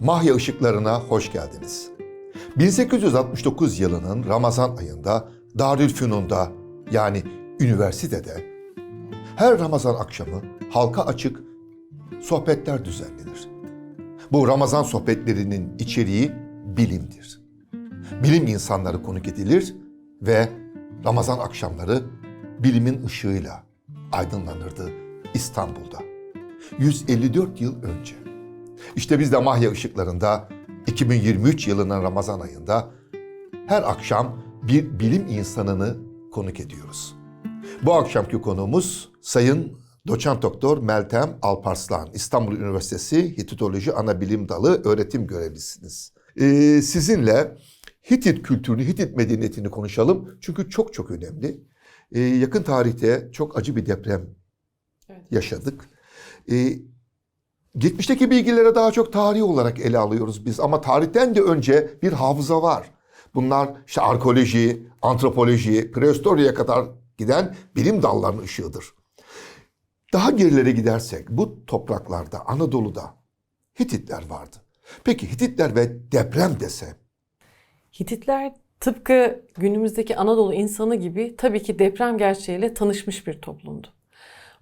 Mahya ışıklarına hoş geldiniz. 1869 yılının Ramazan ayında Darülfünun'da yani üniversitede her Ramazan akşamı halka açık sohbetler düzenlenir. Bu Ramazan sohbetlerinin içeriği bilimdir. Bilim insanları konuk edilir ve Ramazan akşamları bilimin ışığıyla aydınlanırdı İstanbul'da. 154 yıl önce. İşte biz de Mahya ışıklarında 2023 yılının Ramazan ayında her akşam bir bilim insanını konuk ediyoruz. Bu akşamki konuğumuz Sayın Doçent Doktor Meltem Alparslan, İstanbul Üniversitesi Hititoloji Anabilim Dalı öğretim görevlisiniz. Ee, sizinle Hitit kültürünü, Hitit medeniyetini konuşalım. Çünkü çok çok önemli. Ee, yakın tarihte çok acı bir deprem Evet. yaşadık. Ee, geçmişteki bilgilere daha çok tarihi olarak ele alıyoruz biz ama tarihten de önce bir hafıza var. Bunlar işte arkeoloji, antropoloji, prehistoriye kadar giden bilim dallarının ışığıdır. Daha gerilere gidersek bu topraklarda, Anadolu'da Hititler vardı. Peki Hititler ve deprem desem Hititler tıpkı günümüzdeki Anadolu insanı gibi tabii ki deprem gerçeğiyle tanışmış bir toplumdu.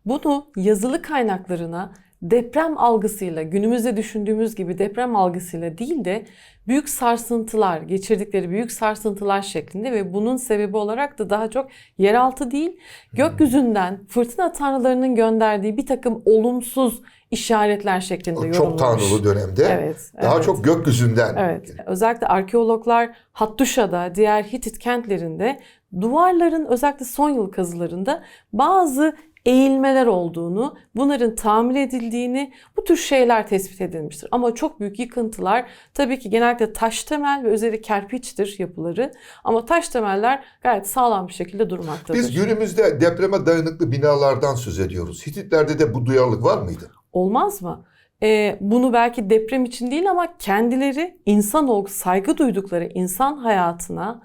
Bunu yazılı kaynaklarına deprem algısıyla, günümüzde düşündüğümüz gibi deprem algısıyla değil de büyük sarsıntılar, geçirdikleri büyük sarsıntılar şeklinde ve bunun sebebi olarak da daha çok yeraltı değil, gökyüzünden fırtına tanrılarının gönderdiği bir takım olumsuz işaretler şeklinde o yorumlamış. çok tanrılı dönemde Evet, daha evet. çok gökyüzünden. Evet. Özellikle arkeologlar Hattuşa'da, diğer Hitit kentlerinde duvarların özellikle son yıl kazılarında bazı eğilmeler olduğunu, bunların tamir edildiğini, bu tür şeyler tespit edilmiştir. Ama çok büyük yıkıntılar tabii ki genellikle taş temel ve üzeri kerpiçtir yapıları. Ama taş temeller gayet sağlam bir şekilde durmaktadır. Biz günümüzde depreme dayanıklı binalardan söz ediyoruz. Hititlerde de bu duyarlılık var mıydı? Olmaz mı? Ee, bunu belki deprem için değil ama kendileri insan ol saygı duydukları insan hayatına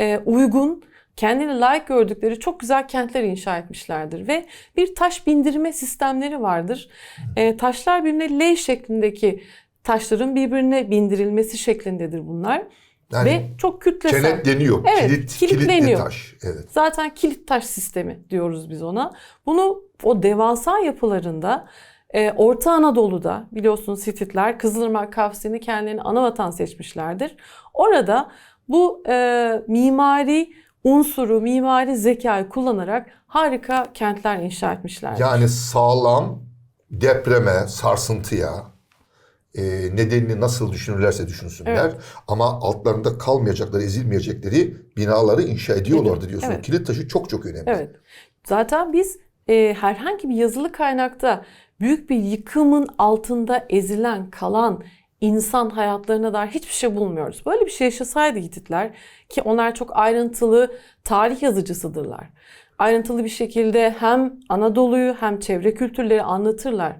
e, uygun, kendini layık gördükleri çok güzel kentler inşa etmişlerdir ve bir taş bindirme sistemleri vardır. E, taşlar birbirine L şeklindeki taşların birbirine bindirilmesi şeklindedir bunlar Yani ve çok kütlesel. kenetleniyor. Evet, Kilit, kilitli kilitleniyor. taş. Evet. Zaten kilit taş sistemi diyoruz biz ona. Bunu o devasa yapılarında e, Orta Anadolu'da biliyorsunuz Hititler Kızılırmak Kafsi'ni kendilerini ana vatan seçmişlerdir. Orada bu e, mimari unsuru, mimari zekayı kullanarak harika kentler inşa etmişlerdir. Yani sağlam depreme, sarsıntıya e, nedenini nasıl düşünürlerse düşünsünler Evet. ama altlarında kalmayacakları, ezilmeyecekleri binaları inşa ediyorlardı diyorsun. Evet. Kilit taşı çok çok önemli. Evet. Zaten biz e, herhangi bir yazılı kaynakta büyük bir yıkımın altında ezilen, kalan insan hayatlarına dair hiçbir şey bulmuyoruz. Böyle bir şey yaşasaydı Hititler ki onlar çok ayrıntılı tarih yazıcısıdırlar. Ayrıntılı bir şekilde hem Anadolu'yu hem çevre kültürleri anlatırlar.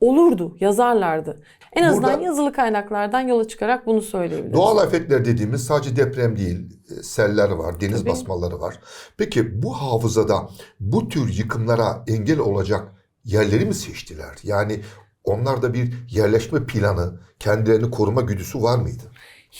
Olurdu, yazarlardı. En azından Burada- yazılı kaynaklardan yola çıkarak bunu söyleyebiliriz. Doğal afetler dediğimiz sadece deprem değil, e, seller var, deniz Tabii. basmaları var. Peki bu hafızada bu tür yıkımlara engel olacak yerleri mi seçtiler? Yani onlarda bir yerleşme planı, kendilerini koruma güdüsü var mıydı?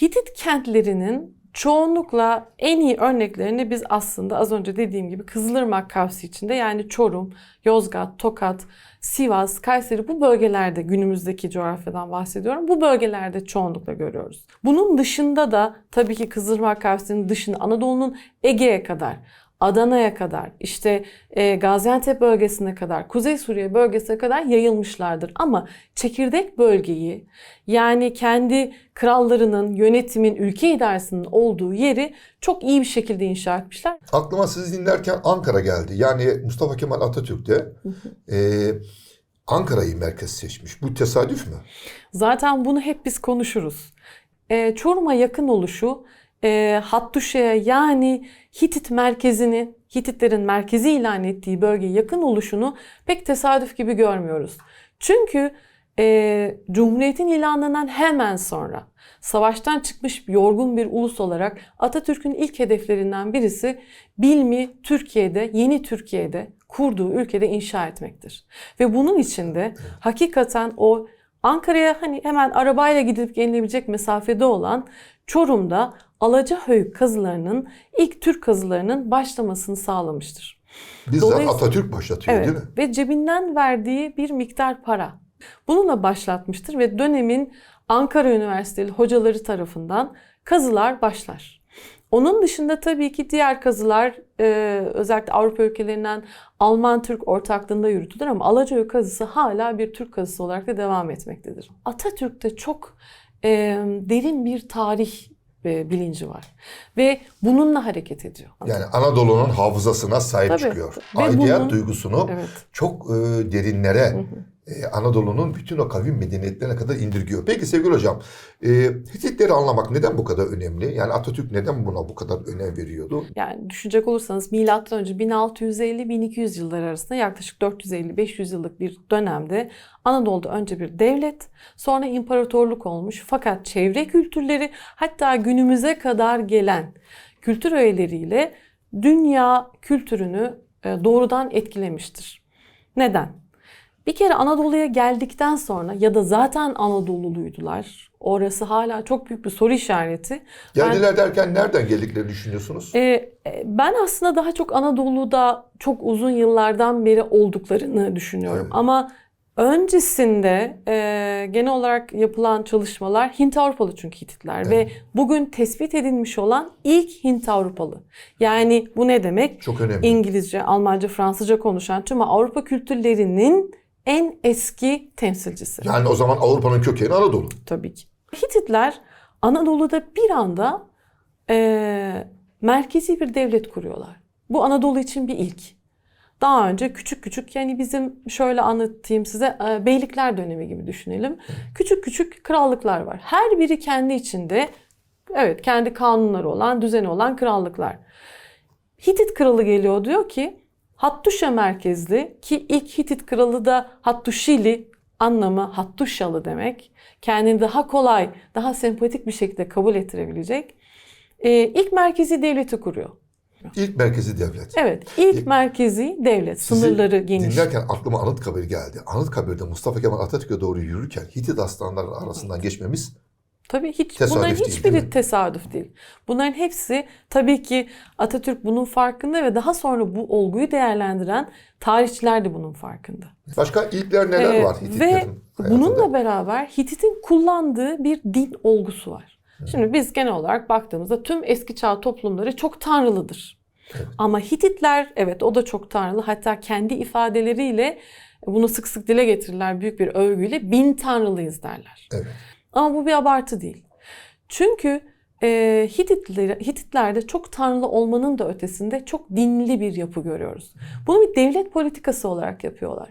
Hitit kentlerinin çoğunlukla en iyi örneklerini biz aslında az önce dediğim gibi Kızılırmak Kavsi içinde yani Çorum, Yozgat, Tokat, Sivas, Kayseri bu bölgelerde günümüzdeki coğrafyadan bahsediyorum. Bu bölgelerde çoğunlukla görüyoruz. Bunun dışında da tabii ki Kızılırmak Kavsi'nin dışında Anadolu'nun Ege'ye kadar Adana'ya kadar, işte e, Gaziantep bölgesine kadar, Kuzey Suriye bölgesine kadar yayılmışlardır. Ama çekirdek bölgeyi yani kendi krallarının, yönetimin, ülke idaresinin olduğu yeri çok iyi bir şekilde inşa etmişler. Aklıma sizi dinlerken Ankara geldi. Yani Mustafa Kemal Atatürk de e, Ankara'yı merkez seçmiş. Bu tesadüf mü? Zaten bunu hep biz konuşuruz. E, Çorum'a yakın oluşu e, Hattuşa'ya yani Hitit merkezini, Hititlerin merkezi ilan ettiği bölgeye yakın oluşunu pek tesadüf gibi görmüyoruz. Çünkü e, Cumhuriyet'in ilanından hemen sonra savaştan çıkmış yorgun bir ulus olarak Atatürk'ün ilk hedeflerinden birisi bilmi Türkiye'de, yeni Türkiye'de kurduğu ülkede inşa etmektir. Ve bunun için de hakikaten o Ankara'ya hani hemen arabayla gidip gelinebilecek mesafede olan Çorum'da Alacahöyük kazılarının ilk Türk kazılarının başlamasını sağlamıştır. Bizzat Atatürk başlatıyor Evet değil mi? ve cebinden verdiği bir miktar para. Bununla başlatmıştır ve dönemin Ankara Üniversiteli hocaları tarafından kazılar başlar. Onun dışında tabii ki diğer kazılar e, özellikle Avrupa ülkelerinden Alman-Türk ortaklığında yürütülür ama Alacahöyük kazısı hala bir Türk kazısı olarak da devam etmektedir. Atatürk'te çok e, derin bir tarih e, bilinci var ve bununla hareket ediyor. Yani Anadolu'nun hafızasına sahip Tabii. çıkıyor. Ve Aidiyet bunun- duygusunu Evet. çok e, derinlere e, Anadolu'nun bütün o kavim medeniyetlerine kadar indirgiyor. Peki sevgili hocam, e, Hititleri anlamak neden bu kadar önemli? Yani Atatürk neden buna bu kadar önem veriyordu? Yani düşünecek olursanız milattan önce 1650-1200 yıllar arasında yaklaşık 450-500 yıllık bir dönemde Anadolu'da önce bir devlet, sonra imparatorluk olmuş. Fakat çevre kültürleri hatta günümüze kadar gelen kültür öğeleriyle dünya kültürünü e, doğrudan etkilemiştir. Neden? Bir kere Anadolu'ya geldikten sonra ya da zaten Anadoluluydular. Orası hala çok büyük bir soru işareti. Ben- Geldiler derken nereden geldiklerini düşünüyorsunuz? ee, e, ben aslında daha çok Anadolu'da çok uzun yıllardan beri olduklarını düşünüyorum. Evet. Ama öncesinde e, genel olarak yapılan çalışmalar Hint Avrupalı çünkü Hititler ve bugün tespit edilmiş olan ilk Hint Avrupalı. Yani bu ne demek? Çok önemli. İngilizce, Almanca, Fransızca konuşan tüm Avrupa kültürlerinin en eski temsilcisi. Yani o zaman Avrupa'nın kökeni Anadolu. Tabii ki. Hititler Anadolu'da bir anda eee, merkezi bir devlet kuruyorlar. Bu Anadolu için bir ilk. Daha önce küçük küçük yani bizim şöyle anlatayım size eee, beylikler dönemi gibi düşünelim. Küçük küçük krallıklar var. Her biri kendi içinde evet kendi kanunları olan, düzeni olan krallıklar. Hitit kralı geliyor diyor ki Hattuşa merkezli ki ilk Hitit kralı da Hattuşili anlamı Hattuşalı demek. Kendini daha kolay, daha sempatik bir şekilde kabul ettirebilecek. Ee, ilk merkezi devleti kuruyor. İlk merkezi devlet. Evet, ilk merkezi devlet. Sınırları geniş. Dinlerken aklıma Anıtkabir geldi. Anıtkabir'de Mustafa Kemal Atatürk'e doğru yürürken Hitit aslanların arasından geçmemiz Tabii hiç Tesadüf bunların değil, hiçbiri değil tesadüf değil. Bunların hepsi tabii ki Atatürk bunun farkında ve daha sonra bu olguyu değerlendiren tarihçiler de bunun farkında. başka ilkler neler Ee, var Ve Hititlerin hayatında? bununla beraber Hitit'in kullandığı bir din olgusu var. Şimdi biz genel olarak baktığımızda tüm eski çağ toplumları çok tanrılıdır. Evet. Ama Hititler evet o da çok tanrılı. Hatta kendi ifadeleriyle bunu sık sık dile getirirler büyük bir övgüyle bin tanrılıyız derler. Evet. Ama bu bir abartı değil. Çünkü e, Hititler, Hititlerde çok tanrılı olmanın da ötesinde çok dinli bir yapı görüyoruz. Bunu bir devlet politikası olarak yapıyorlar.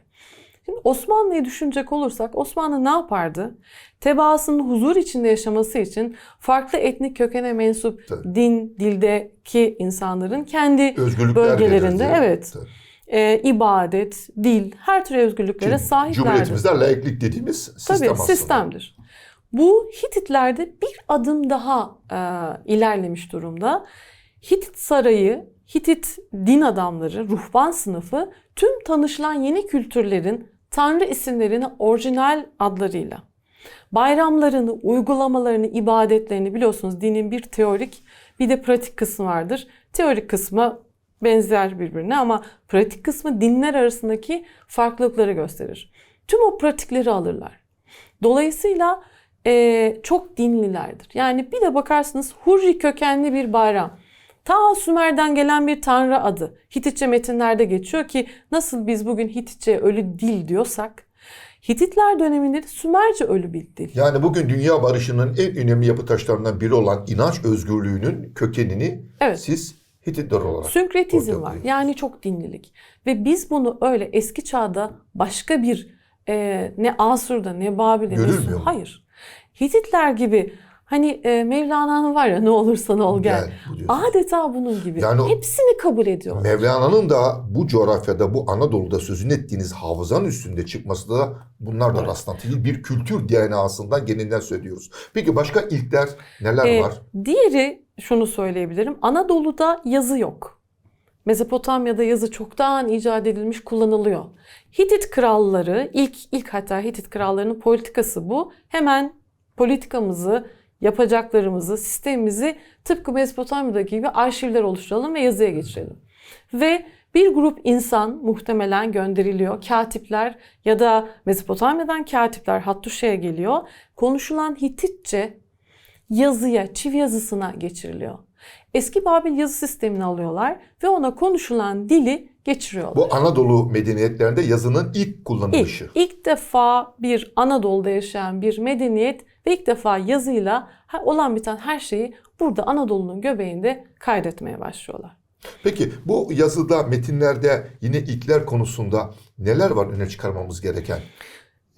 Şimdi Osmanlı'yı düşünecek olursak Osmanlı ne yapardı? Tebaasının huzur içinde yaşaması için farklı etnik kökene mensup Tabii. din, dildeki insanların kendi bölgelerinde evet Tabii. e, ibadet, dil, her tür özgürlüklere Ki sahiplerdi. Cumhuriyetimizde laiklik dediğimiz sistem Tabii aslında. sistemdir. Bu Hititlerde bir adım daha e, ilerlemiş durumda. Hitit sarayı, Hitit din adamları, ruhban sınıfı tüm tanışılan yeni kültürlerin tanrı isimlerini orijinal adlarıyla bayramlarını, uygulamalarını, ibadetlerini biliyorsunuz dinin bir teorik bir de pratik kısmı vardır. Teorik kısmı benzer birbirine ama pratik kısmı dinler arasındaki farklılıkları gösterir. Tüm o pratikleri alırlar. Dolayısıyla eee, çok dinlilerdir. Yani bir de bakarsınız Hurri kökenli bir bayram. Ta Sümer'den gelen bir tanrı adı. Hititçe metinlerde geçiyor ki nasıl biz bugün Hititçe ölü dil diyorsak Hititler döneminde de Sümerce ölü bir dil. Yani bugün dünya barışının en önemli yapı taşlarından biri olan inanç özgürlüğünün kökenini Evet. siz Hititler olarak Sünkretizm var. Yani çok dinlilik. Ve biz bunu öyle eski çağda başka bir e, ne Asur'da ne Babil'de ne Görülmüyor mu? Hayır. Hititler gibi hani e, Mevlana'nın var ya ne olursan ol gel. Gel, bu. Adeta bunun gibi. Yani Hepsini kabul ediyorlar. Mevlana'nın da bu coğrafyada, bu Anadolu'da sözünü ettiğiniz hafızanın üstünde çıkması da bunlar da Evet. rastlantı değil. Bir kültür DNA'sından geninden söylüyoruz. Peki başka ilkler neler Ee, var? Diğeri şunu söyleyebilirim. Anadolu'da yazı yok. Mezopotamya'da yazı çoktan icat edilmiş, kullanılıyor. Hitit kralları, ilk ilk hatta Hitit krallarının politikası bu. Hemen politikamızı, yapacaklarımızı, sistemimizi tıpkı Mezopotamya'daki gibi arşivler oluşturalım ve yazıya geçirelim. Ve bir grup insan muhtemelen gönderiliyor. Katipler ya da Mezopotamya'dan katipler Hattuşa'ya geliyor. Konuşulan Hititçe yazıya, çivi yazısına geçiriliyor. Eski Babil yazı sistemini alıyorlar ve ona konuşulan dili geçiriyorlar. Bu Anadolu medeniyetlerinde yazının ilk kullanılışı. İlk, ilk defa bir Anadolu'da yaşayan bir medeniyet ve ilk defa yazıyla olan biten her şeyi burada Anadolu'nun göbeğinde kaydetmeye başlıyorlar. Peki bu yazıda, metinlerde yine ilkler konusunda neler var öne çıkarmamız gereken?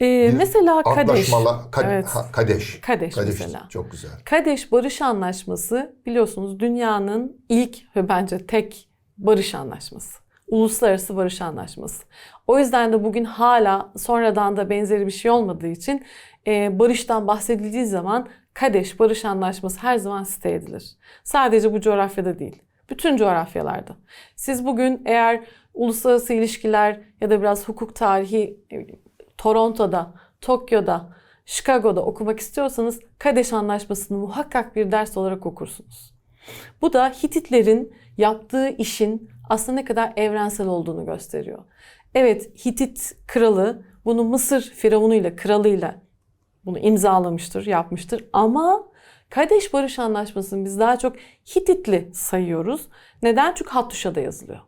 Ee, mesela Kadeş. Antlaşmalar, Ka- Evet. ha, Kadeş. Kadeş mesela. Çok güzel. Kadeş Barış Anlaşması biliyorsunuz dünyanın ilk ve bence tek barış anlaşması. Uluslararası barış anlaşması. O yüzden de bugün hala sonradan da benzeri bir şey olmadığı için e, barıştan bahsedildiği zaman Kadeş Barış Anlaşması her zaman site edilir. Sadece bu coğrafyada değil. Bütün coğrafyalarda. Siz bugün eğer uluslararası ilişkiler ya da biraz hukuk tarihi bileyim, Toronto'da, Tokyo'da, Chicago'da okumak istiyorsanız Kadeş Anlaşması'nı muhakkak bir ders olarak okursunuz. Bu da Hititlerin yaptığı işin aslında ne kadar evrensel olduğunu gösteriyor. Evet Hitit kralı bunu Mısır firavunuyla, kralıyla bunu imzalamıştır, yapmıştır ama Kadeş Barış Anlaşması'nı biz daha çok Hititli sayıyoruz. Neden? Çünkü Hattuşa'da yazılıyor.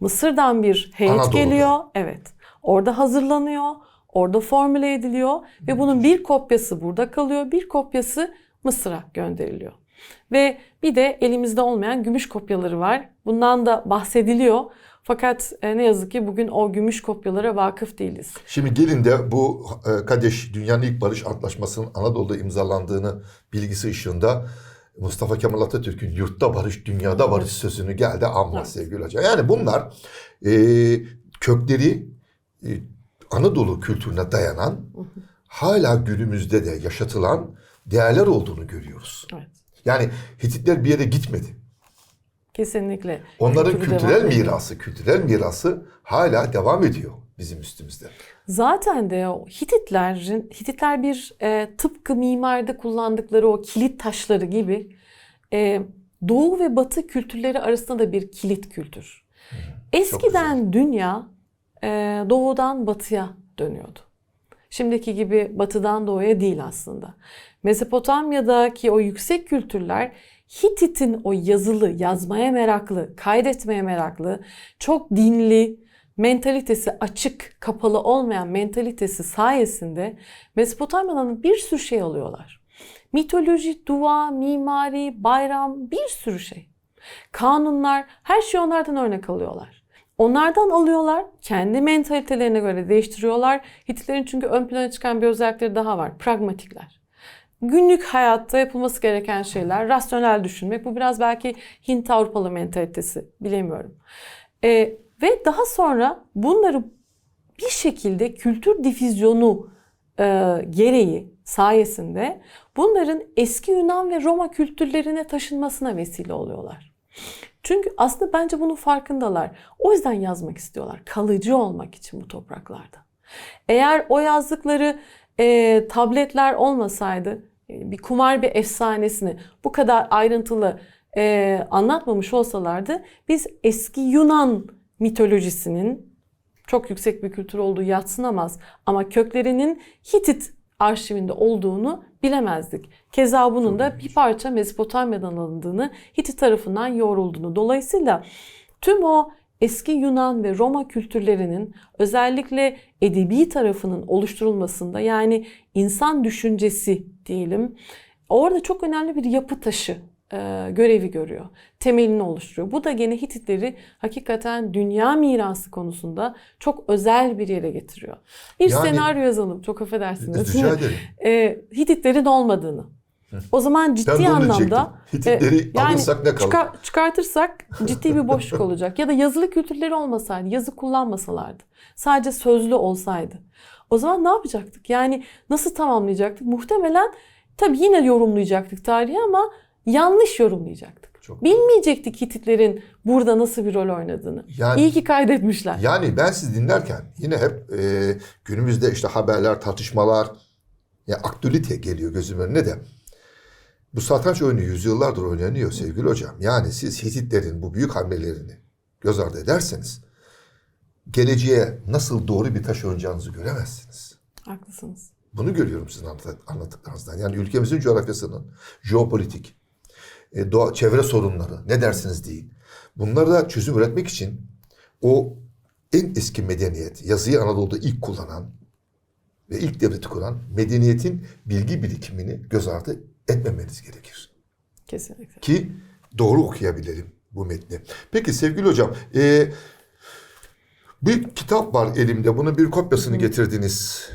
Mısır'dan bir heyet Anadolu'da. geliyor. Evet. Orada hazırlanıyor. Orada formüle ediliyor ve bunun bir kopyası burada kalıyor. Bir kopyası Mısır'a gönderiliyor. Ve bir de elimizde olmayan gümüş kopyaları var. Bundan da bahsediliyor. Fakat e, ne yazık ki bugün o gümüş kopyalara vakıf değiliz. Şimdi gelin de bu e, Kadeş Dünyanın ilk barış antlaşmasının Anadolu'da imzalandığını bilgisi ışığında Mustafa Kemal Atatürk'ün yurtta barış, dünyada barış sözünü geldi anma Evet. sevgili hoca. Yani bunlar e, kökleri e, Anadolu kültürüne dayanan hala günümüzde de yaşatılan değerler olduğunu görüyoruz. Evet. Yani Hititler bir yere gitmedi. Kesinlikle. Onların Kültürü kültürel ediyor. mirası, kültürel mirası hala devam ediyor bizim üstümüzde. Zaten de Hititlerin, Hititler bir e, tıpkı mimaride kullandıkları o kilit taşları gibi e, Doğu ve Batı kültürleri arasında da bir kilit kültür. Eskiden dünya doğudan batıya dönüyordu. Şimdiki gibi batıdan doğuya değil aslında. Mezopotamya'daki o yüksek kültürler Hitit'in o yazılı, yazmaya meraklı, kaydetmeye meraklı, çok dinli, mentalitesi açık, kapalı olmayan mentalitesi sayesinde Mezopotamya'dan bir sürü şey alıyorlar. Mitoloji, dua, mimari, bayram bir sürü şey. Kanunlar, her şeyi onlardan örnek alıyorlar. Onlardan alıyorlar, kendi mentalitelerine göre değiştiriyorlar. Hititlerin çünkü ön plana çıkan bir özellikleri daha var. Pragmatikler. Günlük hayatta yapılması gereken şeyler, rasyonel düşünmek. Bu biraz belki Hint Avrupalı mentalitesi, bilemiyorum. Ee, ve daha sonra bunları bir şekilde kültür difüzyonu e, gereği sayesinde bunların eski Yunan ve Roma kültürlerine taşınmasına vesile oluyorlar. Çünkü aslında bence bunun farkındalar. O yüzden yazmak istiyorlar. Kalıcı olmak için bu topraklarda. Eğer o yazdıkları e, tabletler olmasaydı, e, bir kumar bir efsanesini bu kadar ayrıntılı e, anlatmamış olsalardı, biz eski Yunan mitolojisinin çok yüksek bir kültür olduğu yatsınamaz ama köklerinin Hitit arşivinde olduğunu bilemezdik. Keza bunun da bir parça Mezopotamya'dan alındığını, Hitit tarafından yoğrulduğunu. Dolayısıyla tüm o eski Yunan ve Roma kültürlerinin özellikle edebi tarafının oluşturulmasında yani insan düşüncesi diyelim orada çok önemli bir yapı taşı e, görevi görüyor. Temelini oluşturuyor. Bu da gene Hititleri hakikaten dünya mirası konusunda çok özel bir yere getiriyor. Bir Yani- senaryo yazalım. Çok affedersiniz. Rica ederim. e, Hititlerin olmadığını. O zaman Ben ciddi diyecektim. anlamda Hititleri e, yani ne kalır? çıkar- çıkartırsak ciddi bir boşluk olacak. Ya da yazılı kültürleri olmasaydı, yazı kullanmasalardı. Sadece sözlü olsaydı. O zaman ne yapacaktık? Yani nasıl tamamlayacaktık? Muhtemelen tabii yine yorumlayacaktık tarihi ama yanlış yorumlayacaktık. Çok- Bilmeyecektik Hititlerin burada nasıl bir rol oynadığını. Yani- İyi ki kaydetmişler. Yani ben sizi dinlerken yine hep e, günümüzde işte haberler, tartışmalar, ya aktualite geliyor gözümün önüne de. Bu satranç oyunu yüzyıllardır oynanıyor sevgili hocam. Yani siz Hititlerin bu büyük hamlelerini göz ardı ederseniz geleceğe nasıl doğru bir taş oynayacağınızı göremezsiniz. Haklısınız. Bunu görüyorum sizin anlat- anlattıklarınızdan. Yani ülkemizin coğrafyasının jeopolitik, e, doğa, çevre sorunları ne dersiniz deyin. Bunlara da çözüm üretmek için o en eski medeniyet, yazıyı Anadolu'da ilk kullanan ve ilk devleti kuran medeniyetin bilgi birikimini göz ardı etmemeniz gerekir. Kesinlikle. Ki doğru okuyabilelim bu metni. Peki sevgili hocam, e, bir kitap var elimde. Bunun bir kopyasını getirdiniz.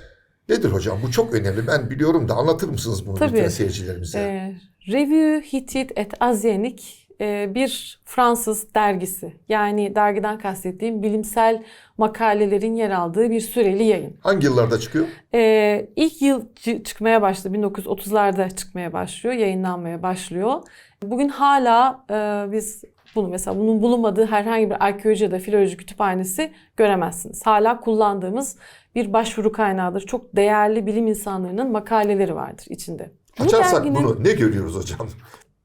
Nedir hocam? Bu çok önemli. Ben biliyorum da anlatır mısınız bunu Tabii. lütfen seyircilerimize? Ee, Revue Hittite et e, bir Fransız dergisi. Yani dergiden kastettiğim bilimsel makalelerin yer aldığı bir süreli yayın. Hangi yıllarda çıkıyor? Ee, ilk yıl çı- çıkmaya başladı. 1930'larda çıkmaya başlıyor, yayınlanmaya başlıyor. Bugün hala e, biz bunu mesela bunun bulunmadığı herhangi bir arkeoloji ya da filoloji kütüphanesi göremezsiniz. Hala kullandığımız bir başvuru kaynağıdır. Çok değerli bilim insanlarının makaleleri vardır içinde. Açarsak bunu ne görüyoruz hocam?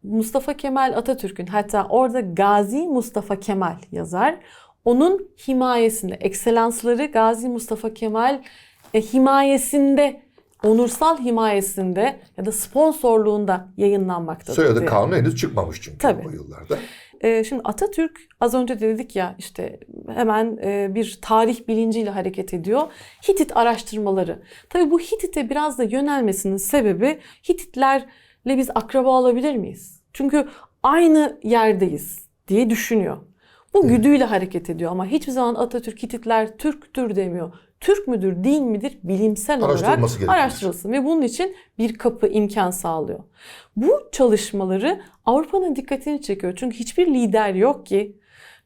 Mustafa Kemal Atatürk'ün hatta orada Gazi Mustafa Kemal yazar. Onun himayesinde, ekselansları Gazi Mustafa Kemal e, himayesinde, onursal himayesinde ya da sponsorluğunda yayınlanmaktadır. Soyadı diyor. kanunu henüz çıkmamış çünkü Tabii. o yıllarda. E, şimdi Atatürk az önce de dedik ya işte hemen e, bir tarih bilinciyle hareket ediyor. Hitit araştırmaları. Tabii bu Hitit'e biraz da yönelmesinin sebebi Hititlerle biz akraba olabilir miyiz? Çünkü aynı yerdeyiz diye düşünüyor. Bu güdüyle hareket ediyor ama hiçbir zaman Atatürk Hititler Türktür demiyor. Türk müdür, değil midir bilimsel olarak araştırılsın ve bunun için bir kapı imkan sağlıyor. Bu çalışmaları Avrupa'nın dikkatini çekiyor. Çünkü hiçbir lider yok ki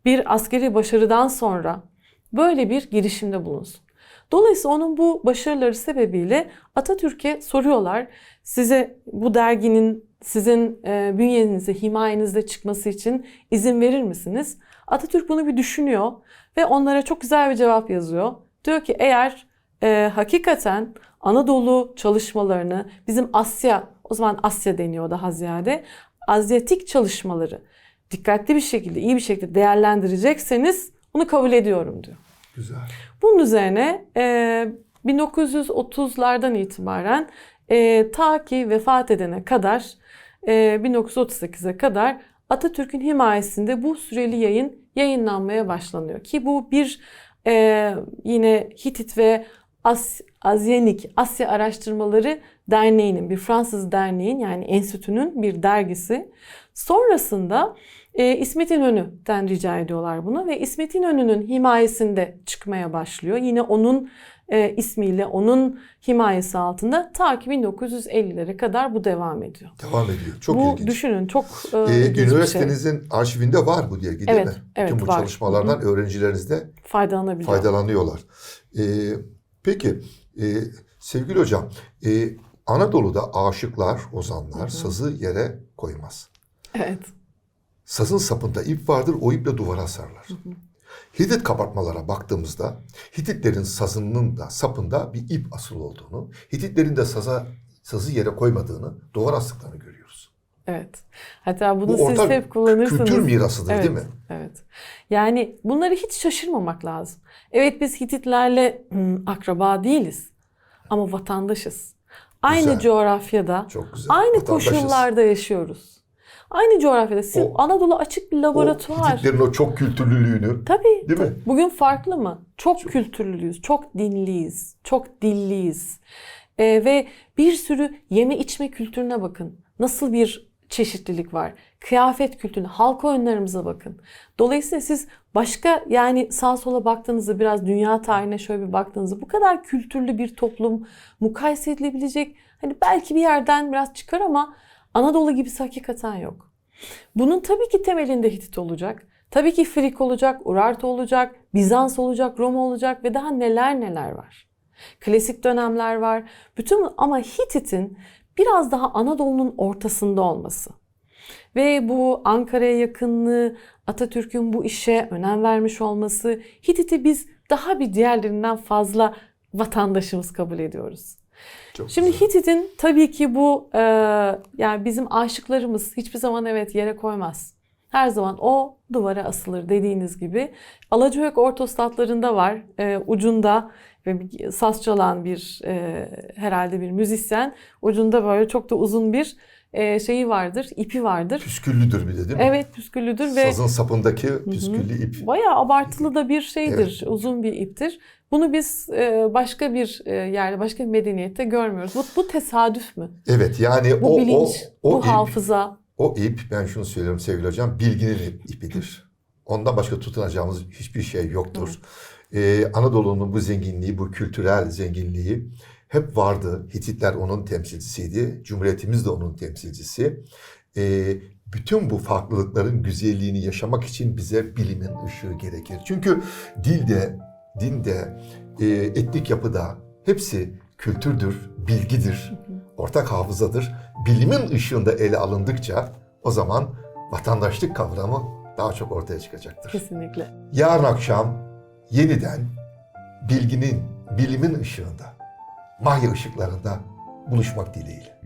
bir askeri başarıdan sonra böyle bir girişimde bulunsun. Dolayısıyla onun bu başarıları sebebiyle Atatürk'e soruyorlar. Size bu derginin sizin e, bünyenize, himayenizde çıkması için izin verir misiniz? Atatürk bunu bir düşünüyor ve onlara çok güzel bir cevap yazıyor. Diyor ki eğer e, hakikaten Anadolu çalışmalarını bizim Asya, o zaman Asya deniyor daha ziyade, Azyatik çalışmaları dikkatli bir şekilde, iyi bir şekilde değerlendirecekseniz bunu kabul ediyorum diyor. Güzel. Bunun üzerine e, 1930'lardan itibaren e, ta ki vefat edene kadar 1938'e kadar Atatürk'ün himayesinde bu süreli yayın yayınlanmaya başlanıyor. Ki bu bir e, yine Hitit ve As Azyanik Asya Araştırmaları Derneği'nin bir Fransız derneğin yani enstitünün bir dergisi. Sonrasında e, İsmet İnönü'den rica ediyorlar bunu ve İsmet İnönü'nün himayesinde çıkmaya başlıyor. Yine onun e, ismiyle, onun himayesi altında ta ki 1950'lere kadar bu devam ediyor. Devam ediyor. Çok bu ilginç. düşünün çok e, Ee, bir şey. üniversitenizin arşivinde var bu dergi değil Evet, mi? evet, Bütün bu var. çalışmalardan öğrencileriniz de Faydalanabiliyor. faydalanıyorlar. Ee, peki e, sevgili hocam e, Anadolu'da aşıklar, ozanlar sazı yere koymaz. Evet. Sazın sapında ip vardır, o iple duvara asarlar. Hitit kabartmalara baktığımızda Hititlerin sazının da sapında bir ip asılı olduğunu, Hititlerin de saza sazı yere koymadığını, duvar astıklarını görüyoruz. Evet. Hatta bunu Bu siz hep kullanırsınız. Kültür mirasıdır evet, değil mi? Evet. Yani bunları hiç şaşırmamak lazım. Evet biz Hititlerle hmm, akraba değiliz ama vatandaşız. Aynı Güzel. coğrafyada, güzel. aynı Vatandaşız. koşullarda yaşıyoruz. Aynı coğrafyada. Siz O- Anadolu açık bir O laboratuvar. Hititlerin o çok kültürlülüğünü Tabii. Değil mi? Bugün farklı mı? Çok, kültürlüyüz, çok dinliyiz, çok dilliyiz. Ee, ve bir sürü yeme içme kültürüne bakın. Nasıl bir çeşitlilik var. Kıyafet kültürüne, halk oyunlarımıza bakın. Dolayısıyla siz başka yani sağa sola baktığınızda biraz dünya tarihine şöyle bir baktığınızda bu kadar kültürlü bir toplum mukayese edilebilecek hani belki bir yerden biraz çıkar ama Anadolu gibisi hakikaten yok. Bunun tabii ki temelinde Hitit olacak. Tabii ki Frik olacak, Urartu olacak, Bizans olacak, Roma olacak ve daha neler neler var. Klasik dönemler var. Bütün ama Hitit'in biraz daha Anadolu'nun ortasında olması. Ve bu Ankara'ya yakınlığı, Atatürk'ün bu işe önem vermiş olması, Hitit'i biz daha bir diğerlerinden fazla vatandaşımız kabul ediyoruz. Çok Şimdi güzel. Hitit'in tabii ki bu e, yani bizim aşıklarımız hiçbir zaman evet yere koymaz. Her zaman o duvara asılır dediğiniz gibi. Alacahöyük ortostatlarında var e, ucunda ve bir saz çalan bir e, herhalde bir müzisyen ucunda böyle çok da uzun bir e, şeyi vardır, ipi vardır. Püsküllüdür bir de değil mi? Evet püsküllüdür ve Sazın sapındaki püsküllü ip. bayağı abartılı da bir şeydir, uzun bir iptir. Bunu biz e, başka bir yerde, başka bir medeniyette görmüyoruz. Bu, bu tesadüf mü? Evet yani Bu o, bilinç, o, o bu ip, hafıza. o ip ben şunu söylüyorum sevgili hocam bilginin ip- ipidir. Ondan başka tutunacağımız hiçbir şey yoktur. Ee, Anadolu'nun bu zenginliği, bu kültürel zenginliği hep vardı. Hititler onun temsilcisiydi. Cumhuriyetimiz de onun temsilcisi. Ee, bütün bu farklılıkların güzelliğini yaşamak için bize bilimin ışığı gerekir. Çünkü dilde, dinde, e, etnik yapıda hepsi kültürdür, bilgidir, ortak hafızadır. Bilimin ışığında ele alındıkça o zaman vatandaşlık kavramı daha çok ortaya çıkacaktır. Kesinlikle. Yarın akşam yeniden bilginin, bilimin ışığında, mahya ışıklarında buluşmak dileğiyle.